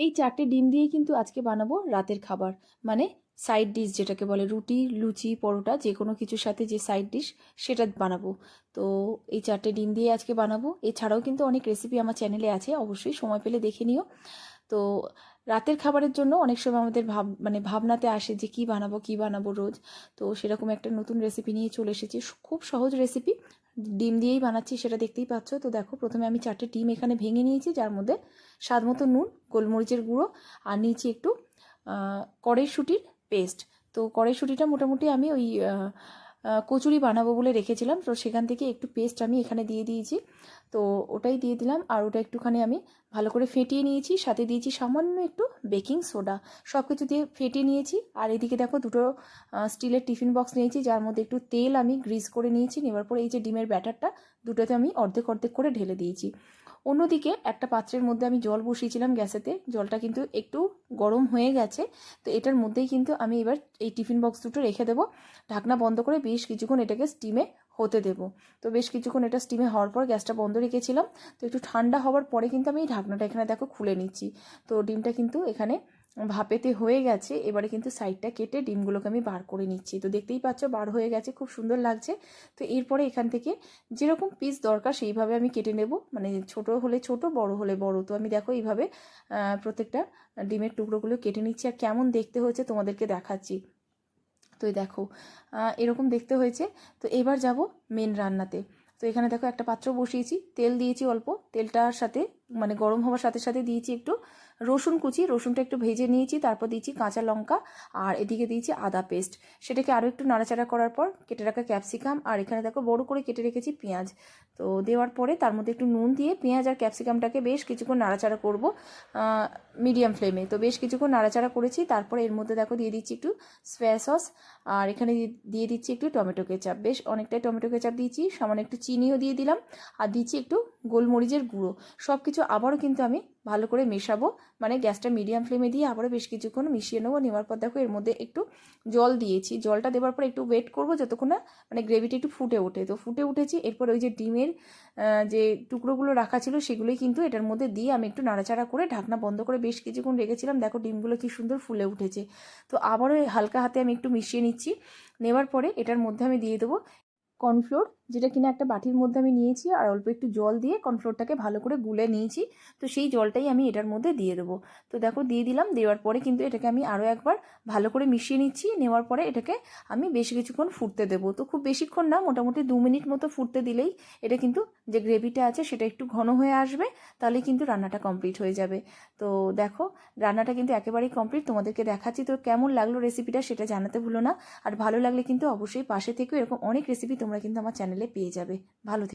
এই চারটে ডিম দিয়েই কিন্তু আজকে বানাবো রাতের খাবার। মানে সাইড ডিশ যেটাকে বলে রুটি, লুচি, পরোটা যে কোনো কিছুর সাথে যে সাইড ডিশ সেটা বানাবো। তো এই চারটে ডিম দিয়ে আজকে বানাবো। এছাড়াও কিন্তু অনেক রেসিপি আমার চ্যানেলে আছে, অবশ্যই সময় পেলে দেখে নিও। তো রাতের খাবারের জন্য অনেক সময় আমাদের ভাব মানে ভাবনাতে আসে যে কি বানাবো কি বানাবো রোজ। তো সেরকম একটা নতুন রেসিপি নিয়ে চলে এসেছি। খুব সহজ রেসিপি ডিম দিয়েই বানাচ্ছি, সেটা দেখতেই পাচ্ছ। তো দেখো, প্রথমে আমি চারটে ডিম এখানে ভেঙে নিয়েছি, যার মধ্যে স্বাদ মতো নুন, গোলমরিচের গুঁড়ো, আর নিয়েছি একটু কড়াইশুঁটির পেস্ট তো কড়াইশুঁটিটা মোটামুটি আমি ওই কচুরি বানাবো বলে রেখেছিলাম। তো সেখান থেকে একটু পেস্ট আমি এখানে দিয়ে দিয়েছি। তো ওটাই দিয়ে দিলাম। আর ওটা একটুখানি আমি ভালো করে ফেটিয়ে নিয়েছি। সাথে দিয়েছি সামান্য একটু বেকিং সোডা সব কিছু দিয়ে ফেটিয়ে নিয়েছি। আর এদিকে দেখো দুটো স্টিলের টিফিন বক্স নিয়েছি, যার মধ্যে একটু তেল আমি গ্রিস করে নিয়েছি। নেওয়ার পরে এই যে ডিমের ব্যাটারটা দুটোতে আমি অর্ধেক অর্ধেক করে ঢেলে দিয়েছি। অন্যদিকে একটা পাত্রের মধ্যে আমি জল বসিয়েছিলাম গ্যাসেতে। জলটা কিন্তু একটু গরম হয়ে গেছে। তো এটার মধ্যেই কিন্তু আমি এবার এই টিফিন বক্স দুটো রেখে দেবো। ঢাকনা বন্ধ করে বেশ কিছুক্ষণ এটাকে স্টিমে হতে দেবো। তো বেশ কিছুক্ষণ এটা স্টিমে হওয়ার পর গ্যাসটা বন্ধ রেখেছিলাম। তো একটু ঠান্ডা হওয়ার পরে কিন্তু আমি এই ঢাকনাটা এখানে দেখো খুলে নিচ্ছি। তো ডিমটা কিন্তু এখানে ভাপেতে হয়ে গেছে, এবারে কিন্তু সাইডটা কেটে ডিমগুলোকে আমি বার করে নিচ্ছি। তো দেখতেই পাচ্ছ, বার হয়ে গেছে, খুব সুন্দর লাগছে। তো এরপরে এখান থেকে যেরকম পিস দরকার সেইভাবে আমি কেটে নেব। মানে ছোট হলে ছোট, বড় হলে বড়। তো আমি দেখো এইভাবে প্রত্যেকটা ডিমের টুকরোগুলো কেটে নিচ্ছি আর কেমন দেখতে হয়েছে তোমাদেরকে দেখাচ্ছি। তো দেখো এরকম দেখতে হয়েছে। তো এবার যাব মেন রান্নাতে। তো এখানে দেখো একটা পাত্র বসিয়েছি, তেল দিয়েছি অল্প। তেলটার সাথে মানে গরম হওয়ার সাথে সাথে দিয়েছি একটু রসুন কুচি, রসুনটা একটু ভেজে নিয়েছি, তারপর দিয়েছি কাঁচা লঙ্কা, আর এদিকে দিয়েছি আদা পেস্ট। সেটাকে আরও একটু নাড়াচাড়া করার পর কেটে রাখা ক্যাপসিকাম, আর এখানে দেখো বড় করে কেটে রেখেছি পেঁয়াজ। তো দেওয়ার পরে তার মধ্যে একটু নুন দিয়ে পেঁয়াজ আর ক্যাপসিকামটাকে বেশ কিছুক্ষণ নাড়াচাড়া করব মিডিয়াম ফ্লেমে। তো বেশ কিছুক্ষণ নাড়াচাড়া করেছি, তারপরে এর মধ্যে দেখো দিয়ে দিচ্ছি একটু সোয়া সস আর এখানে দিয়ে দিচ্ছি একটু টমেটো কেচাপ বেশ অনেকটাই টমেটো কেচাপ দিয়েছি, সামান্য একটু চিনিও দিয়ে দিলাম, আর দিচ্ছি একটু গোলমরিচের গুঁড়ো সব কিছু আবারও কিন্তু আমি ভালো করে মেশাবো। মানে গ্যাসটা মিডিয়াম ফ্লেমে দিয়ে আবারও বেশ কিছুক্ষণ মিশিয়ে নেব। নেওয়ার পর দেখো এর মধ্যে একটু জল দিয়েছি। জলটা দেওয়ার পর একটু ওয়েট করব যতক্ষণ না মানে গ্রেভিটা একটু ফুটে ওঠে। তো ফুটে উঠেছি, এরপর ওই যে ডিমের যে টুকরোগুলো রাখা ছিল সেগুলোই কিন্তু এটার মধ্যে দিয়ে আমি একটু নাড়াচাড়া করে ঢাকনা বন্ধ করে বেশ কিছুক্ষণ রেখেছিলাম। দেখো ডিমগুলো কি সুন্দর ফুলে উঠেছে। তো আবারও হালকা হাতে আমি একটু মিশিয়ে নিচ্ছি। নেওয়ার পরে এটার মধ্যে আমি দিয়ে দেবো কর্নফ্লোর যেটা কিনা একটা বাটির মধ্যে আমি নিয়েছি আর অল্প একটু জল দিয়ে কর্নফ্লোরটাকে ভালো করে গুলে নিয়েছি। তো সেই জলটাই আমি এটার মধ্যে দিয়ে দেবো। তো দেখো, দিয়ে দিলাম। দেওয়ার পরে কিন্তু এটাকে আমি আরও একবার ভালো করে মিশিয়ে নিচ্ছি। নেওয়ার পরে এটাকে আমি বেশ কিছুক্ষণ ফুটতে দেবো। তো খুব বেশিক্ষণ না, মোটামুটি দু মিনিট মতো ফুটতে দিলেই এটা কিন্তু যে গ্রেভিটা আছে সেটা একটু ঘন হয়ে আসবে, তাহলে কিন্তু রান্নাটা কমপ্লিট হয়ে যাবে। তো দেখো, রান্নাটা কিন্তু একেবারেই কমপ্লিট। তোমাদেরকে দেখাচ্ছি তো কেমন লাগল রেসিপিটা, সেটা জানাতে ভুলো না। আর ভালো লাগলে কিন্তু অবশ্যই পাশে থেকেও এরকম অনেক রেসিপি তোমরা কিন্তু আমার চ্যানেলে পেয়ে যাবে। ভালো